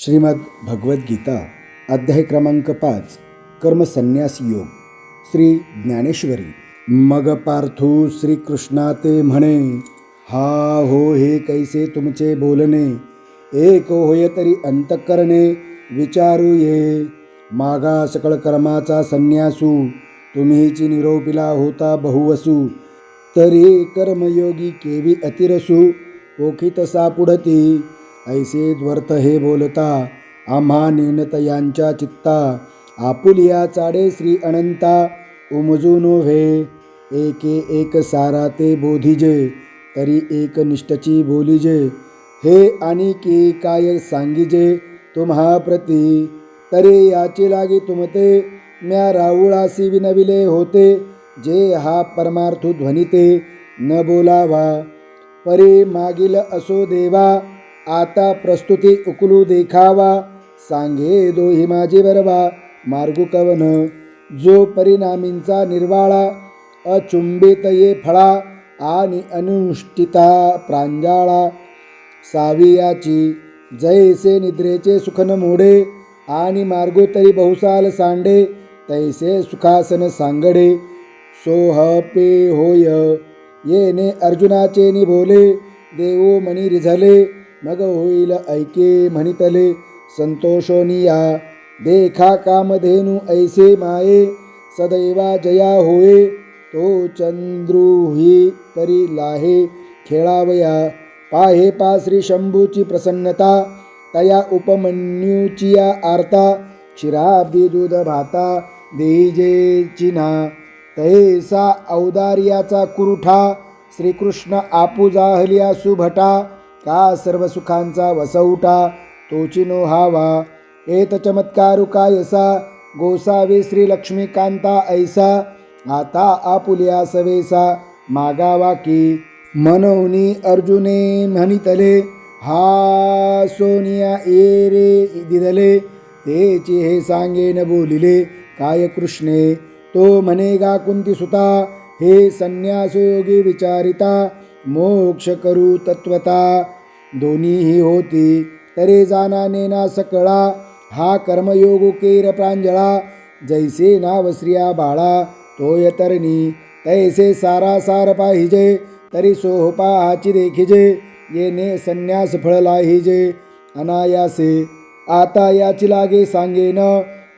श्रीमद भगवद्गीता अध्याय क्रमांक पाच कर्मसन्यास योग श्री ज्ञानेश्वरी। मग पार्थू श्रीकृष्णा ते म्हणे हा हो हे कैसे तुमचे बोलणे? एक होय तरी अंतकरणे विचारू ये। मागा सकळ कर्माचा संन्यासू तुम्हीची निरोपिला होता बहुवसू। तरी कर्मयोगी केवी अतिरसू ओखित सापुडती ऐसे द्वर्थ हे बोलता आम्हा नेनत यांच्या चित्ता आपुलिया चाडे श्री अनंता उमजू नोव्हे एके एक सारा ते बोधिजे तरी एक निष्ठची बोलिजे. हे आणि की काय सांगिजे तुम्हा प्रती? तरी याची लागी तुमते म्या राऊळासी विनविले होते जे हा परमार्थू ध्वनिते न बोलावा. परी मागील असो देवा आता प्रस्तुती उकलू देखावा. सांगे दोही माझे बरवा मार्गुकवन जो परिणामींचा निर्वाळा अचुंबित ये फळा आणि अनुष्ठिता प्रांजाळा. सावियाची जैसे निद्रेचे सुखन मोडे आणि मार्गोतरी बहुसाल सांडे तैसे सुखासन सांगडे. सोह पे होय येने अर्जुनाचे निभोले देवो मणी रिझले. मग होईल ऐके म्हणितले संतोषोनिया देखा कामधेनु ऐसे माये सदैवा जया होये तो चंद्रुही तरी लाहे खेळावया. पाहे पा श्री शंभूची प्रसन्नता तया उपमन्यूची या आरता क्षीराब्दी दूध भाता देजे चिन्हा तैसा औदार्याचा कुरुठा श्रीकृष्ण आपू जाहलिया सुभटा का सर्व सुखांचा वसौटा तोचिनो हावा. एत चमत्कारुका कायसा गोसावी श्री लक्ष्मीकांता ऐसा. आता आपुलिया सवेसा. मागावा की. मनवनी अर्जुने म्हणितले हा सोनिया ए रे दिदले. तेची हे सांगे न बोलिले काय कृष्णे तो म्हणेगा कुंती सुता. हे संन्यासयोगी विचारिता. मोक्ष करू तत्वता. दोन्हीही होती. तरी जाना नेना सकळा हा कर्मयोग केर प्रांजळा जैसे नाव स्त्रिया बाळा तोय तरणी. तैसे सारा सार पाहिजे तरी सोहपाहाची देखिजे येणे संन्यास फळ लाहिजे. अनायासे आता याची लागे सांगेन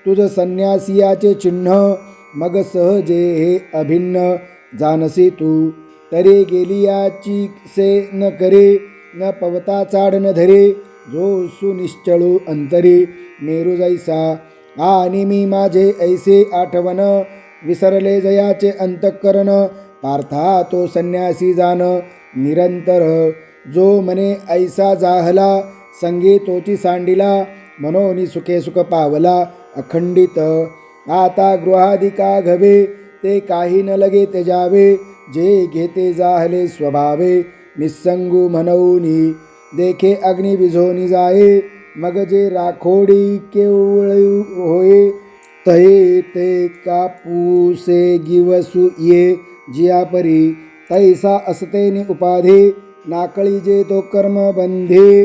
तुझ संन्यासियाचे चिन्ह मग सहजे हे अभिन्न जानसी तू. तरी गेली याची से न करे न पवता चाड न धरे जो सुनिश्चळू अंतरी. मेरू जैसा आणि मी माझे ऐसे आठवण विसरले जयाचे अंतःकरण पार्था तो संन्यासी जाण निरंतर. जो मने ऐसा जाहला संगीतोची सांडिला मनोनी सुखे सुख पावला अखंडित. आता गृहाधिका घवे ते काही न लगे त्याजावे जे घेते जाहले स्वभावे. निसंगू मनवूनी देखे अग्नी विझोनी जाये मग जे राखोडी केवळ होये तये ते कापूसे गिवसू ये जियापरी तैसा असते नि उपाधी नाकळी जे तो कर्म बंधे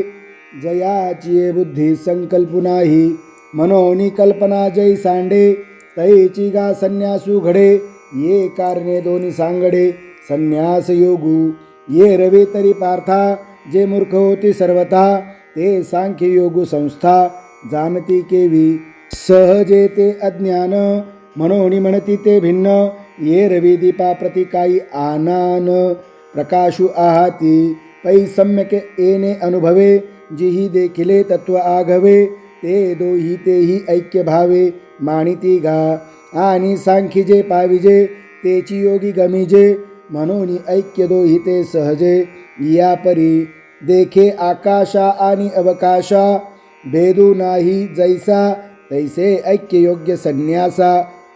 जयाची बुद्धी संकल्प नाही मनोनी कल्पना जय सांडे तैची गा संन्यासू घडे ये कारणे दोन्ही सांगडे संन्यास योगू ये रवी तरी पार्था जे मूर्ख होती सर्वथा ते सांख्य योग संस्था जाणती केवी सहजे ते अज्ञान म्हणून म्हणती ते भिन्न ये रवी दीपा प्रति काही आनान प्रकाशु आहाती पै सम्यक येणे अनुभवे जिही देखिले तत्व आघवे ते दोही तेही ऐक्य भावे माणिती गा आणि सांखी जे पाविजे तेची योगी गमिजे म्हणून ऐक्य दोहिते सहजे या परी देखे आकाशा आणि अवकाशा भेदू नाही जैसा तैसे ऐक्य योग्य संन्यासा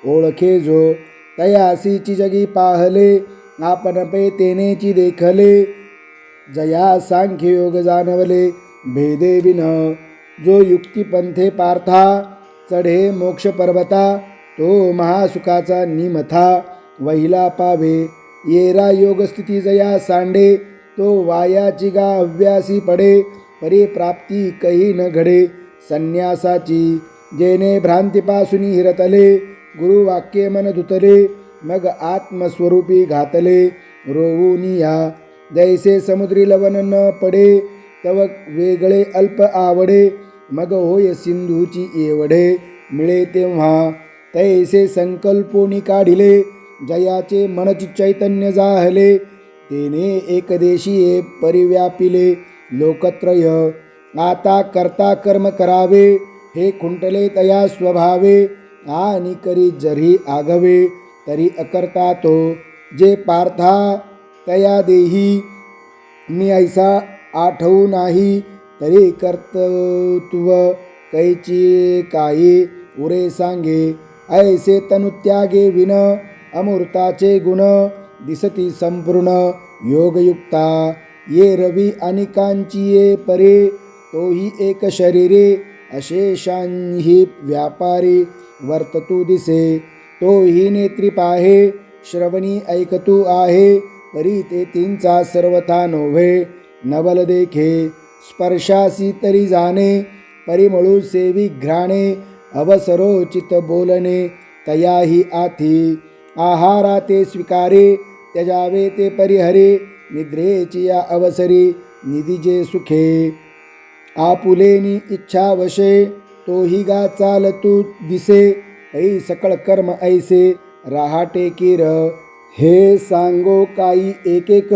ओळखे जो तयासीची जगी पाहले आपण पे तेनेची देखले जया सांख्य योग जाणवले भेदे विन जो युक्तिपंथे पार्था चढे मोक्ष पर्वता तो महासुखाचा निमथा वहिला पावे। येरा योगस्थिती जया सांडे तो वायाची गा अव्यासी पडे परिप्राप्ती कही न घडे. संन्यासाची जेने भ्रांतीपासून हिरतले गुरुवाक्ये मन धुतले मग आत्मस्वरूपी घातले. रोवुनिया जैसे समुद्री लवण न पडे तव वेगळे अल्प आवडे मग होय सिंधूची एवढे. मिळे तेव्हा तैसे संकल्पोनी काढिले जयाचे मनची चैतन्य जाहले तेने एकदेशीये परिव्यापिले लोकत्रय. आता करता कर्म करावे हे खुंटले तया स्वभावे आणि करी जरी आगवे तरी अकर्ता तो. जे पार्था तया देही मी ऐसा आठवू नाही तरी कर्तृत्व कैची काही उरे सांगे. ऐसे तनुत्यागे विन अमृताचे गुण दिसती संपूर्ण योगयुक्ता. ये रवी आणि कांचिये परे तोही एक शरीरे अशेषांही व्यापारी वर्ततू दिसे. तोही नेत्री पाहे श्रवणी ऐकतू आहे परी ते तींचा सर्वथा नोव्हे नवल देखे. स्पर्शासी तरी जाणे परिमळू सेवी घ्राणे अवसरोचित बोलणे तयाही आथी. आहारा ते स्वीकारे त्याजावे ते परिहरे निद्रेची या अवसरी निधीजे सुखे. आपुलेनी इच्छा वशे तोही गा चालतू दिसे ऐ सकळ कर्म ऐसे राहाटे किर. हे सांगो काही एकेक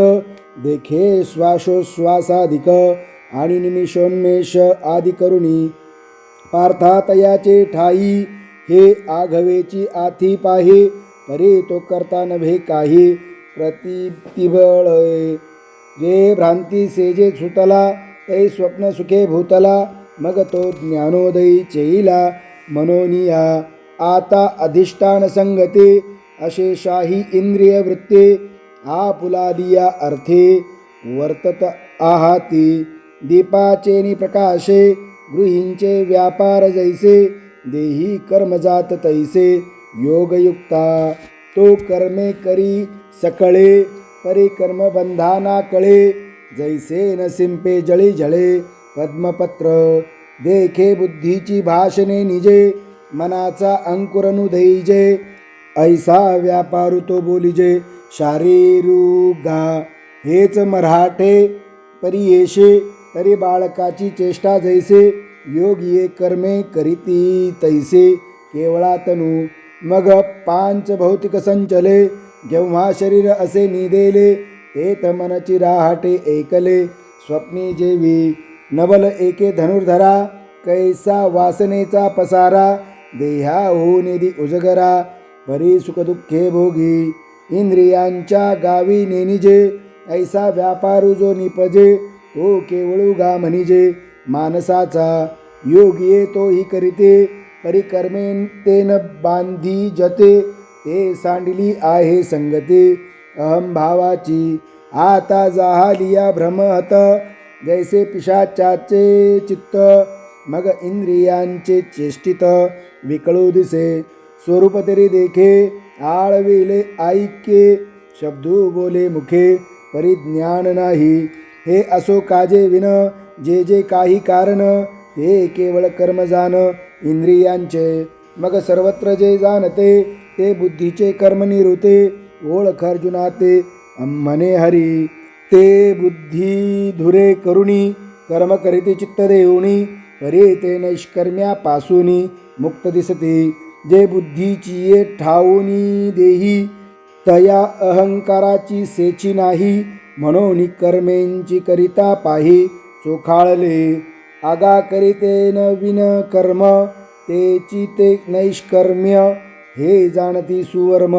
देखे श्वासोश्वासाधिक आणि निमिषोन्मेष आदी करुणी. पार्थातयाचे ठाई हे आघवेची आथी पाहे परे तो करता नव्हे काही प्रतिबळ जे भ्रांती सेजे सुतला तै स्वप्न सुखे भूतला मग तो ज्ञानोदयी चेईला मनोनिया आता अधिष्ठान संगते अशेषाही इंद्रिय वृत्ते आपुलादिया अर्थे वर्तत आहाती. दीपाचेनी प्रकाशे गृहींचे व्यापार जैसे देही कर्मजात तैसे. योगयुक्ता तो कर्मे करी सकळे परिकर्म बंधाना कळे जैसे नसिंपे जळी जळे पद्मपत्र देखे बुद्धीची भाषणे निजे मनाचा अंकुरनु दैजे ऐसा व्यापारू तो बोलिजे शारीरुगा हेच मराठे परियेशे तरी बाळकाची चेष्टा जैसे योगिये कर्मे करीती तैसे केवळा तनु मग पांच भौतिक संचले जेव्हा शरीर असे निदेले ते तमनची राहाटे ऐकले स्वप्नी जेवी नवल एके धनुर्धरा कैसा वासनेचा पसारा देहा हो निधी उजगरा परी सुखदुःखे भोगी इंद्रियांच्या गावी नेनिजे ऐसा व्यापारू जो निपजे तो केवळू गा म्हणजे मानसाचा योगी तो ही करीते परिकर्मेन तेन बांधी जते ते सांडली आहे संगते। अहम भावाची आता जाहालिया भ्रमहत जैसे पिशाचाचे चित्त मग इंद्रियांचे चेष्टित। विकळू दिसे स्वरूप तरी देखे आळविले ऐक्ये। शब्दू बोले मुखे परिज्ञान नाही। हे असो काजे विन जे जे काही कारण ते केवळ कर्म जाण इंद्रियांचे मग सर्वत्र जे जाणते ते बुद्धीचे कर्म निरुते ओळख अर्जुना ते हरी. ते बुद्धी धुरे करुणी कर्म करीते चित्त देऊणी परे ते नैष्कर्म्यापासून मुक्त दिसते. जे बुद्धीची ये ठाऊनी देही तया अहंकाराची सेची नाही म्हणून कर्मेंची करिता पाही चोखाळले. आगा करीते न विन कर्म ते चिते नैष्कर्म्य हे जाणती सुवर्म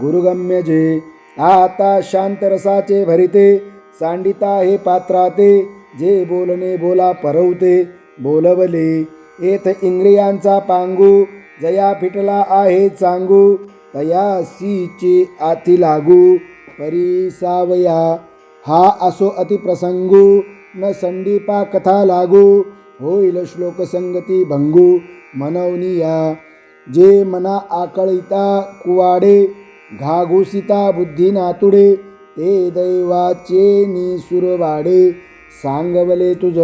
गुरुगम्य जे. आता शांतरसाचे भरिते सांडिता हे पात्राते जे बोलणे बोला परवते बोलवले. येथ इंद्रियांचा पांगू जया फिटला आहे चांगू तया सीचे आती लागू परिसावया हा असो अतिप्रसंगू न संदीपा कथा लागू होईल श्लोक संगती भंगू मनवनिया जे मना आकळिता कुवाडे घाघुसिता बुद्धी नातुडे ते दैवाचे निसुरवाडे सांगवले तुझ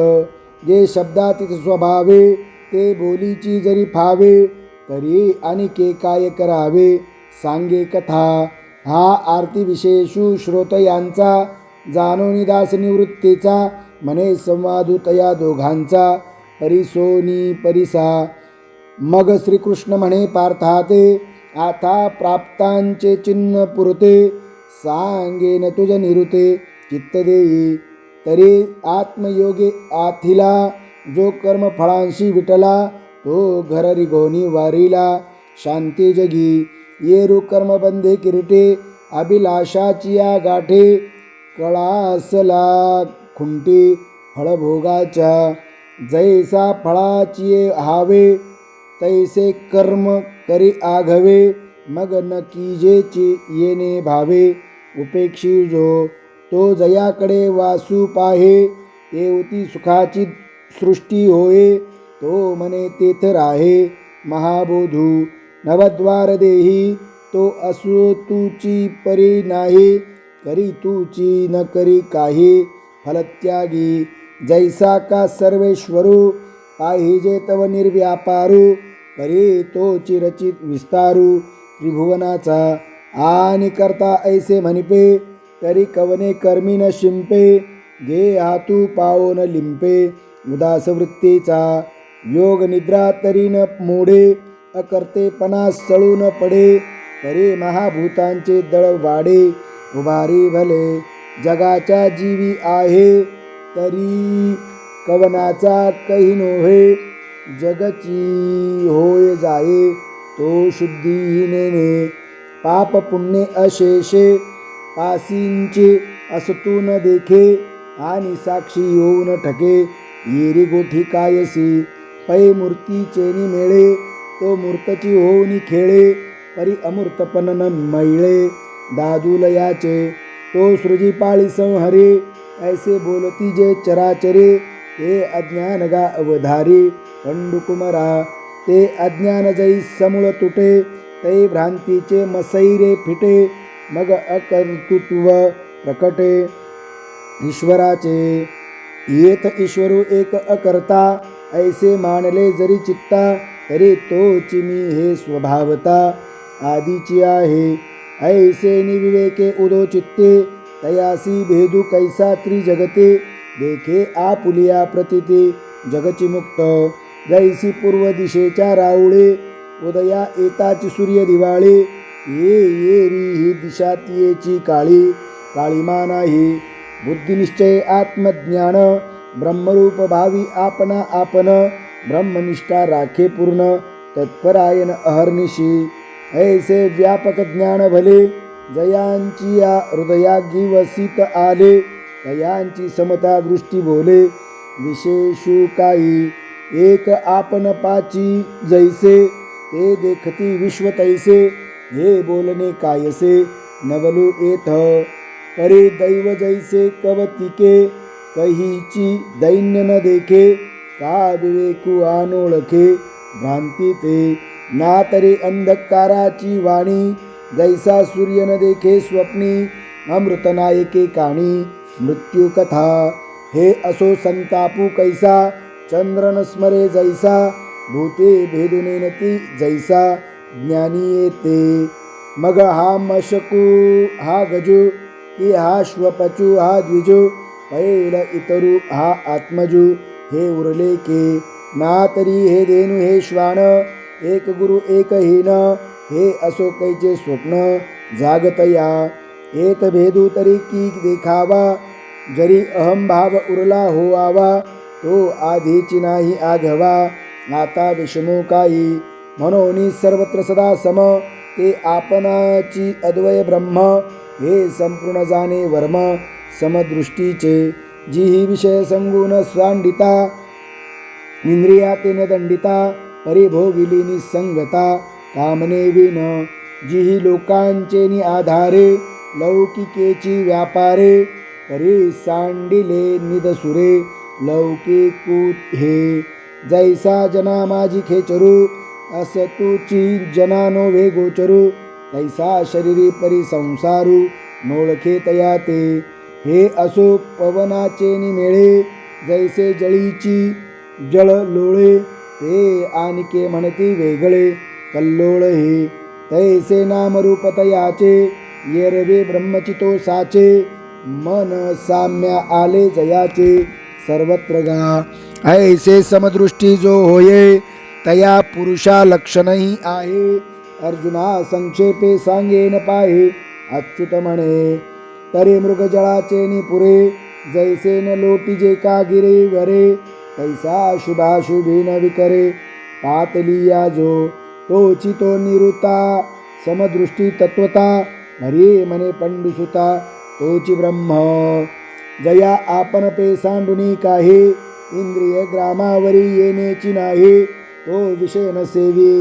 जे शब्दातीत स्वभावे ते बोलीची जरी फावे तरी आणि के काय करावे? सांगे कथा. हा आरती विशेषू श्रोत यांचा दास निवृत्तीचा मने संवादुतया दोघांचा परिसोनी परिसा। मग श्रीकृष्ण म्हणे पार्थाते आता प्राप्तांचे चिन्ह पुरते सांगेन तुझ निरुते चित्त देई। तरी आत्मयोगे आथिला जो कर्म फळांशी विटला तो घर रिगोनी वारीला। शांती जगी येरू कर्म बंधे किरीटे अभिलाषाची या गाठे कळासला। खुंटी फळभोगाच्या जैसा फळाची हावे तैसे कर्म करी आघवे. मग न कीजेची येणे भावे. उपेक्षी जो तो जयाकडे वासू पाहे. तेवती सुखाची सृष्टी होय तो मने तेथ राहे. महाबोधू नवद्वार देही तो असो तुची परी नाही. करी तुची न करी काही. फलत्यागी। जैसा का सर्वेश्वरू पाहिजे तव निर्व्यापारू परी तो चिरचित विस्तारू। त्रिभुवनाचा आणि करता ऐसे म्हणपे तरी कवने कर्मी न शिंपे गे हातू पाओ न लिंपे। उदास वृत्तीचा योग निद्रा तरी न मोडे अकर्तेपणा सळू न पडे तरी महाभूतांचे दळ वाडे उभारी भले। जगाच्या जीवी आहे तरी कवनाचा कही नोहे. जगची होय जाये तो शुद्धीने पाप पुण्य अशेषे पासींचे असतून न देखे. आणि साक्षी होऊन ठके येरी गोठी कायसी. पै मूर्तीचेनी मेळे तो मूर्तची होऊनी खेळे. परी अमूर्तपण मैळे दादुलयाचे तो सृजी पाळी संहरे ऐसे बोलती जे चराचरे ते अज्ञान गा अवधारी. पंडुकुमरा ते अज्ञान जई समूळ तुटे तै भ्रांतीचे मसैरे फिटे मग अकर्तृत्व प्रकटे. ईश्वराचे येत ईश्वरू एक अकर्ता ऐसे मानले जरी चित्ता तरी तोची मी हे स्वभावता. आदिची आहे ऐसे निविवेके उदो चित्ते तयासी भेदू कैसा त्रिजगते देखे आपुलिया प्रतिते जगची मुक्त जैसी पूर्व दिशेच्या राऊळे उदया येताची सूर्य दिवाळे ये येरी ही दिशात येची काळी काळीमा नाही बुद्धिनिश्चय आत्मज्ञान ब्रह्मरूप भावी आपणा आपण ब्रह्मनिष्ठा राखे पूर्ण तत्परायण अहर्निशी। ऐसे व्यापक ज्ञान भले जयांची या हृदयागी वसित आले तयांची समता दृष्टी बोले विशेषू काही एक आपण पाची जैसे ते देखती विश्व तैसे हे बोलणे कायसे नवलू येथ परे दैव जैसे कवतिके कहीची दैन्य न देखे का विवेकू आनोळखे भ्रांती ते ना तरी अंधकाराची वाणी जैसा सूर्य न देखे स्वप्नी अमृतनायके काणी मृत्यू कथा हे असो संतापू कैसा चंद्रन स्मरे जैसा भूते भेदुने नती जैसा ज्ञानी येते। मग हा मशकू हा गजू की हा श्वपचू हा द्विजू पैल इतरू हा आत्मजू हे उरले के ना तरी हे देनु हे श्वान एक गुरु एक हीन हे असो कैचे स्वप्न जागतया। एक भेदू तरी की देखावा जरी अहंभाव उरला होवावा तो आधीची नाही आघवा। आता विषमो काही म्हणून सर्वत्र सदा सम ते आपणाची अद्वय ब्रह्म हे संपूर्ण जाणे वर्म समदृष्टीचे। जी ही विषय संगुण स्वांडिता इंद्रियातेने दंडिता परिभोगिली निसंगता कामने विन जिही ही लोकांचे नि आधारे लौकिकेची व्यापारे परी सांडिले निदसुरे लौकिकूत हे जैसा जना माझी खेचरू अस तुची जनानो वे गोचरू तैसा शरीरी परी संसारू नोळखे तया ते हे असो पवनाचे निमेळे जैसे जळीची जळ लोळे ते आणिके म्हणती वेगळे कल्लोळ हे तैसे नामरूपतयाचे येरवे ब्रह्मचितो साचे मन साम्य आले जयाचे सर्वत्र गा. ऐसे समदृष्टी जो होये तया पुरुषा लक्षणही आहे. अर्जुना संक्षेपे सांगेन पाहे अच्युत म्हणे तरी मृगजळाचे निपुरे जैसे न लोटीजे का गिरे वरे तैसा शुभाशुभी न विकरे पातलिया जो तोची तो निरुता समदृष्टी तत्वता हरे मने पंडुसुता तोची ब्रह्म। जया आपण पे सांडुनी काही इंद्रिय ग्रामावरी येण्याची नाही तो विषय न सेवी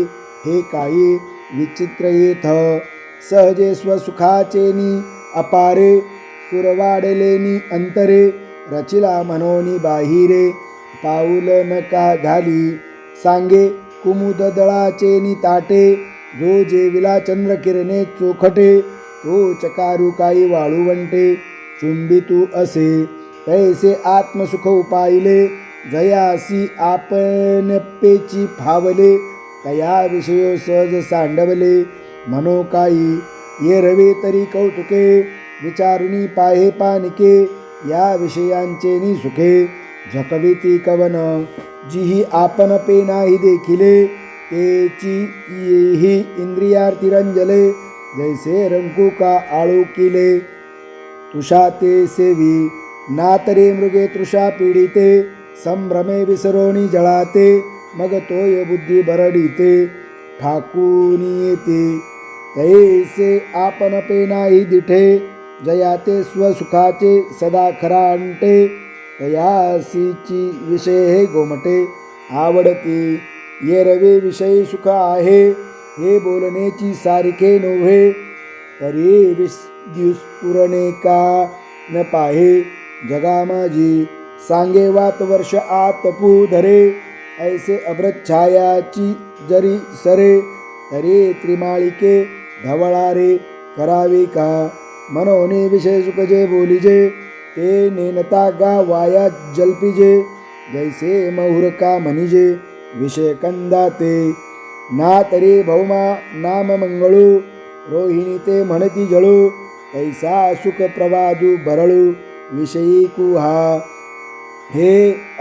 हे काही विचित्र येथ। सहजे स्वसुखाचेनी अपारे सुरवाडलेनी अंतरे रचिला मनोनी बाहिरे। पाऊल नका घाली? सांगे कुमुद दळाचे ताटे जो जेविला चंद्र किरणे चोखटे तो चकारू काही वाळूवंटे चुंबितू असे तैसे आत्मसुख उपायले जयासी आपण पेची फावले तया विषयो सहज सांडवले मनो काही ये रवे तरी कौतुके विचारुणी पाहे पानिके या विषयांचे नि सुखे झकविती कवन जिही आपण पे नाही देखिले तेची येही इंद्रियार्तिरंजले जैसे रंकू का आळू किले तुषा ते सेवी नातरे मृगे तृषा पीडिते संभ्रमे विसरोणी जळाते मग तोय बुद्धी बरडीते। ठाकूनी येते तैसे आपण पे नाही दिठे जयाते स्वसुखाचे सदा खरा अंटे तयासीची विषय हे गोमटे आवडती. ये रवे विषयी सुख आहे हे बोलण्याची सारखे नव्हे तरी विस्पुरणे का न पाहे. जगा माझी सांगे वात वर्ष आत धरे ऐसे अभ्रच्छायाची जरी सरे तरी त्रिमाळिके धवळारे करावे का? मनोने विषय सुखजे बोलिजे ते नेनता गा वाया जल्पिजे जैसे महुरका म्हणिजे विषय कंदाते ना तरी भौमा नाम मंगळू रोहिणी ते म्हणती जळू तैसा सुख प्रवादू बरळू विषयी कुहा। हे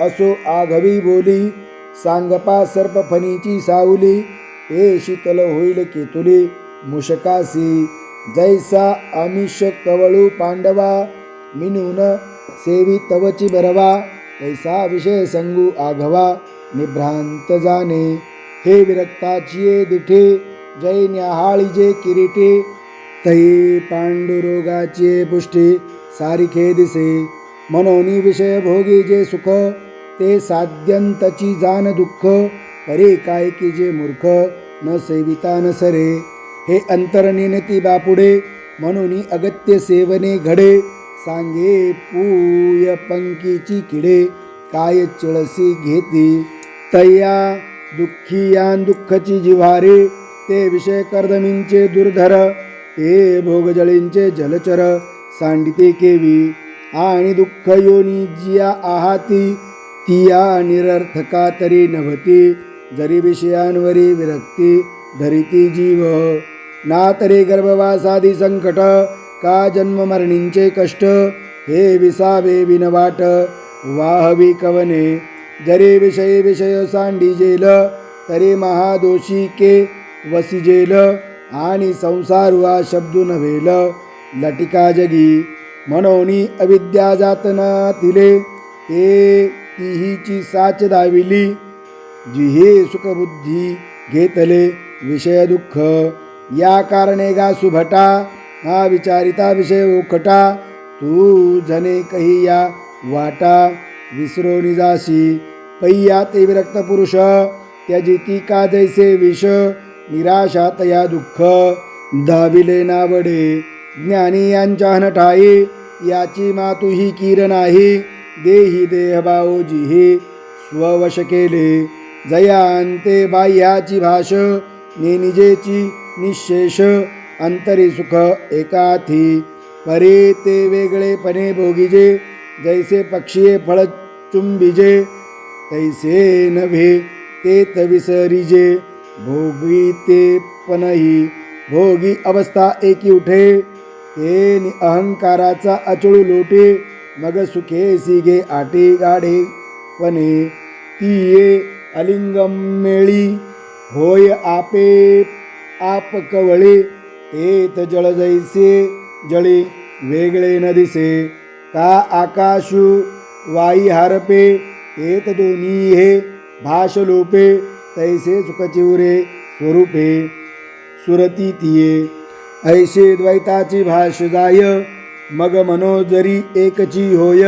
असो आघवी बोली सांगपा सर्प फणीची सावली हे शीतल होईल केतुली मुशकासी जैसा आमिष कवळू पांडवा मिनून सेवी तवची बरवा तैसा विषय संगू आघवा निभ्रांत जाणे हे विरक्ताचिये दिठे जय न्याहाळीजे किरीटे तै पांडुरोगाचे पुष्टी सारिखे दिसे मनोनी विषय भोगी जे सुख ते साध्यंतची जान दुःख परे काय की जे मूर्ख न सेविता न सरे हे अंतरनिनती बापुडे म्हणून अगत्य सेवने घडे सांगे पूय पंकीची किडे काय चुळसी घेती? तया दुःखीयान दुःखची जिव्हारे ते विषय कर्दमींचे दुर्धर ते भोगजळींचे जलचर सांडिते केवी. आणि दुःख योनी जिया आहाती तिया निरर्थका तरी नभती जरी विषयांवरी विरक्ती धरिती जीव. ना तरी गर्भवासादी संकट का जन्ममरणींचे कष्ट? हे विसावे विनवाट. वाहवी कवने? जरी विषय विषय सांडिजेल तरी महादोषी के वसिजेल आणि संसार वा शब्दू नव्हेल. लटिका जगी म्हणोनी अविद्या जातना तिले ते तिहीची साच दाविली जिहे सुखबुद्धी घेतले विषय दुःख. या कारणे गा सुभटा हा विचारिता विषय ओखटा तू जने कही या वाटा विसरो निजाशी पैया ते विरक्त पुरुष त्याजिती का जैसे विष निराशा तया दुःख दाविले नावडे ज्ञानी यांच्या हनठाई याची मातु ही कीर नाही देही देहभाव हे स्ववश केले जयांते बाह्याची भाष नेनिजेची निशेष अंतरी सुख एकाथी परे ते वेगळेपणे भोगिजे जैसे पक्षीये फळ चुंबिजे तैसे नव्हे ते तविसरिजे भोगी ते पणही भोगी अवस्था एकी उठे ते नि अहंकाराचा अचळू लोटे मग सुखे सिगे आटे गाढे पणे ती ये अलिंगम मेळी होय आपे आप कवळे एत जळ जैसे जळे वेगळे न दिसे का आकाशु वाई हारपे एत दोन्ही हे भाषलोपे तैसे सुखचिवरे स्वरूपे सुरती तिये ऐसे द्वैताची भाष जाय मग मनोजरी एकची होय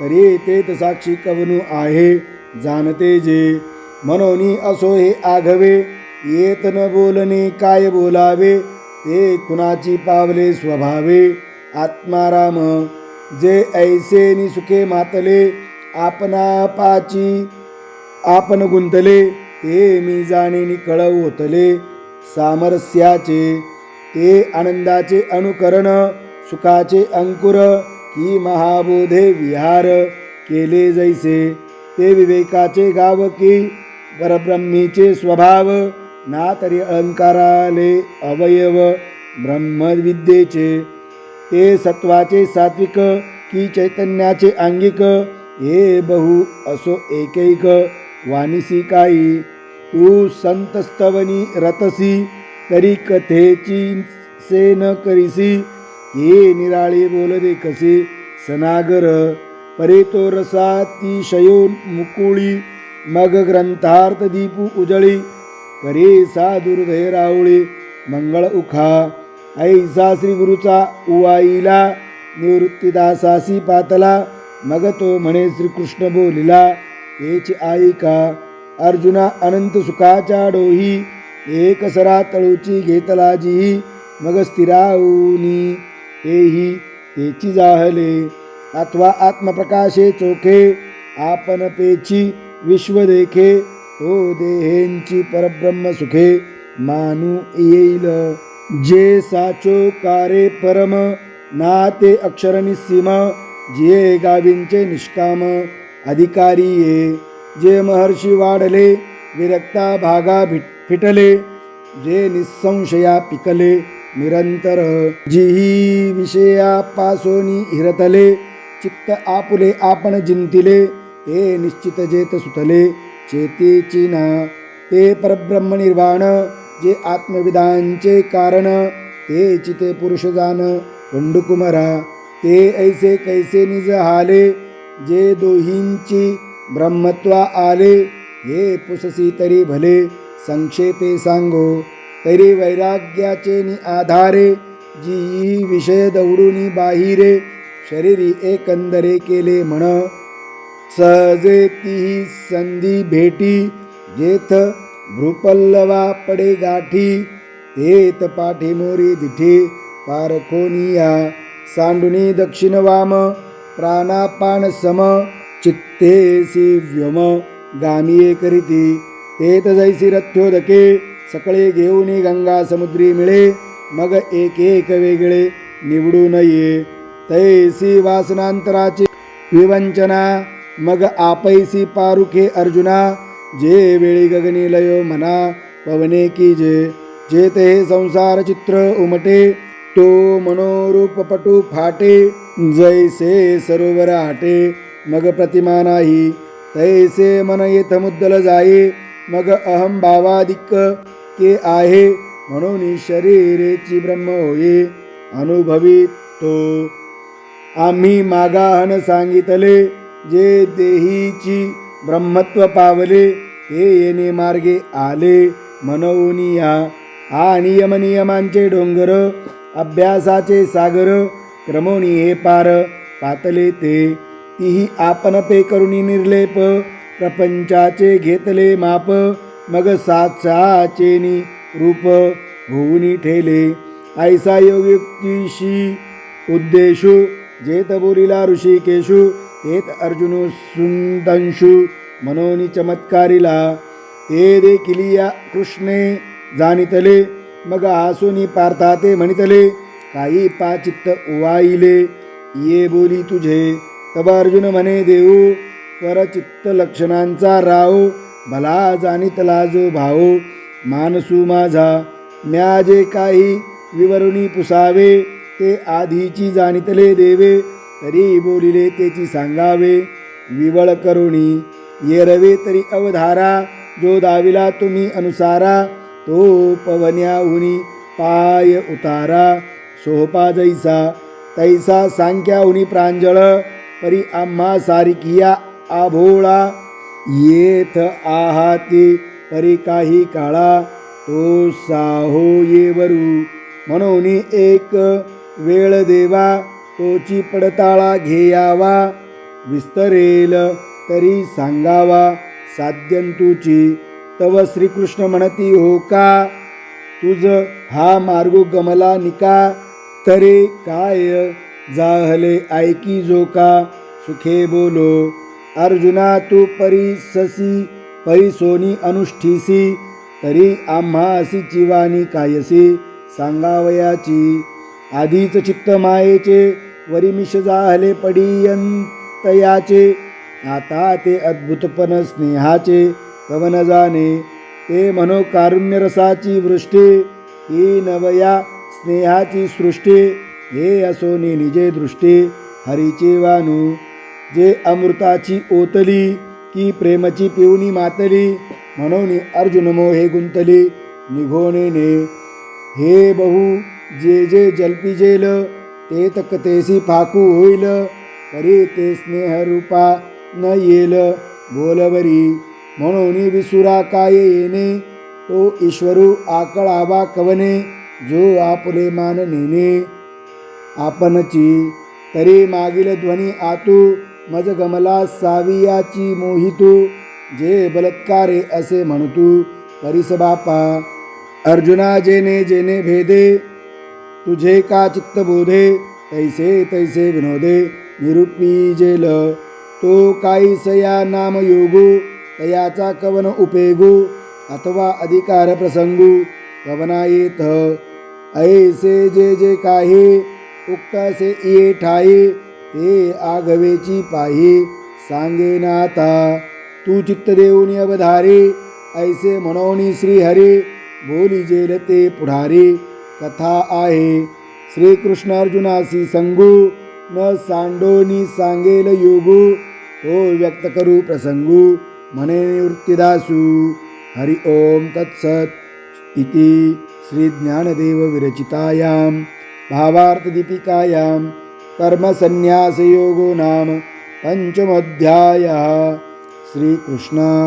तरी तेत साक्षी कवनु आहे जाणते जे मनोनी असो हे आघवे येत न बोलणे काय बोलावे ते कुणाची पावले स्वभावे? आत्माराम जे ऐसे नि सुखे मातले आपणा पाची आपण गुंतले ते मी जाणे कळव होतले. सामरस्याचे ते आनंदाचे अनुकरण सुखाचे अंकुर की महाबोधे विहार केले जैसे. ते विवेकाचे गाव की परब्रह्मीचे स्वभाव ना तरी अहंकाराले अवयव ब्रह्मविद्येचे ते सत्वाचे सात्विक की चैतन्याचे आंगिक हे बहु असो एकैक वानिसी काही. तू संतस्तवनी रतसी तरी कथेची से न करीसी हे निराळे बोल दे कसे सनागर. परे तो रसातिशयो मुकुळी मग ग्रंथार्थ दीपू उजळी करी सा दुर्धय राहुळी मंगळ उखा. ऐसा श्री गुरुचा उवाईला निवृत्तीदासासी पातला. मग तो म्हणे श्रीकृष्ण बोलिला तेची का अर्जुना अनंत सुखाच्या डोही. एक सरा तळूची घेतला जी मग स्थिराऊनी. तेही तेची जाहले. अथवा आत्मप्रकाशे चोखे आपण पेची विश्व देखे. तो देहेंची परब्रह्म सुखे मानू येईल. जे साचो कारे परम ना ते अक्षर निसीम जे गावींचे निष्काम. अधिकारी ये जे महर्षी वाढले विरक्ता भागा भिट फिटले जे निसंशया पिकले निरंतर जिही विषया पासोनी हिरतले चित्त आपुले आपण जिंतिले ते निश्चित जेत सुतले. चेतेची ना. ते परब्रह्म निर्वाण जे आत्मविदांचे कारण ते चिते पुरुष जान पंडुकुमरा ते ऐसे कैसे निज हाले जे दोहींची ब्रह्मत्वा आले हे पुससी तरी भले संक्षेपे सांगो. तरी वैराग्याचे नि आधारे जी विषय दौडूनी बाहिरे शरीरी एकंदरे केले म्हण. सहजे ती संधी भेटी जेथ भृपल्लवा पडे गाठी तेत पाठी मोरी दिठे पारखोनिया सांडुनी दक्षिण वाम प्राणापान सम चित्तेसी व्योम गामिये करीती तेत जैसी रथ्योदके सकळे घेऊन गंगा समुद्री मिळे मग एक एक वेगळे निवडू नये तैसी वासनांतराची विवंचना मग आपैसी पारुखे अर्जुना जे वेळी गगनी लयो म्हणा पवने की जे जे ते संसार चित्र उमटे तो मनोरूपपटू फाटे जैसे सरोवर आटे मग प्रतिमा नाही तैसे मन येथ मुद्दल जाये मग अहम भावाधिक के आहे म्हणून शरीरेची ब्रह्म होये अनुभवी तो. आम्ही मागाहन सांगितले जे देहीची ब्रह्मत्व पावले ते येणे मार्गे आले. मनोनिया हा नियम नियमांचे डोंगर अभ्यासाचे सागर क्रमोनी हे पार पातले ते. तीही आपण पे करुणी निर्लेप प्रपंचाचे घेतले माप मग साचाचेनी रूप होऊनी ठेले. ऐसा योगयुक्तीशी उद्देशु जेत बोलिला येत अर्जुन सुंदंशु मनोनी चमत्कारिला। ते देखील या कृष्णे जाणितले मग आसुनी पार्था ते म्हणितले काही पाचित्त उवाईले ये बोली तुझे. तब अर्जुन म्हणे देऊ परचित्त लक्षणांचा राव भला जाणितला जो भाऊ मानसू माझा म्या जे काही विवरुणी पुसावे ते आधीची जाणितले देवे तरी बोलिले तेची सांगावे. विवळ करुणी येरवे तरी अवधारा जो दाविला तुम्ही अनुसारा तो पवन्याहुनी पाय उतारा. सोपा जैसा तैसा सांख्याहुनी प्रांजळ परी आम्हा सारिकिया आभोळा. येथ आहाती परी काही काळा तो साहो येवरू. म्हणून एक वेळ देवा तोची पडताळा घेयावा. विस्तरेल तरी सांगावा. साध्यंतुची तव श्रीकृष्ण म्हणती हो का? तुझ हा मार्ग गमला निका? तरे काय जाहले ऐकी जो का? सुखे बोलो. अर्जुना तू परिससी परिसोनी अनुष्ठीसी तरी आम्हा असी चिवानी कायसी सांगावयाची. आधीच चित्त मायेचे वरिमिष जाहले पडियंतयाचे आता ते अद्भुतपण स्नेहाचे कवन जाणे ते म्हणो कारुण्यरसाची वृष्टी ही नवया स्नेहाची सृष्टी हे असोनी निजे दृष्टी हरीचे वानू जे अमृताची ओतली की प्रेमची पिवणी मातली म्हणून अर्जुन मोहे गुंतली निघोणेने हे बहु जे जे जल्पिजेल ते तकतेसी फाकू होईल. परी ते स्नेहरूपा न येल. बोलवरी म्हणून विसुरा काय येणे? तो ईश्वरू आकळावा कवने? जो आपले मान नेणे. आपणची तरी मागील ध्वनी आतू. मज गमला सावियाची मोहितू. जे बलत्कारे असे म्हणतू. परिसबापा अर्जुना जेने जेने भेदे. तुझे का चित्त बोधे तैसे तैसे विनोदे निरुपी जेल तो काहीसया नाम योगू तयाचा कवन उपेगू अथवा अधिकार प्रसंगू कवना येत ऐसे जे जे काही उक्तासे ये ठाई ते आघवेची पाही सांगे नाता तू चित्त देऊनी अवधारी ऐसे म्हणून श्रीहरी बोली जेल ते पुढारी। कथा आहे. श्रीकृष्ण अर्जुनासी संगू न सांडोनी सांगेल योगू हो व्यक्त करू प्रसंगू म्हणे निवृत्तिदासू. हरि ओम तत्सत इति श्रीज्ञानदेव विरचितायां भावार्थदीपिकायां कर्मसन्न्यासयोगो नाम पञ्चमोऽध्यायः. श्रीकृष्णार्पणमस्तु.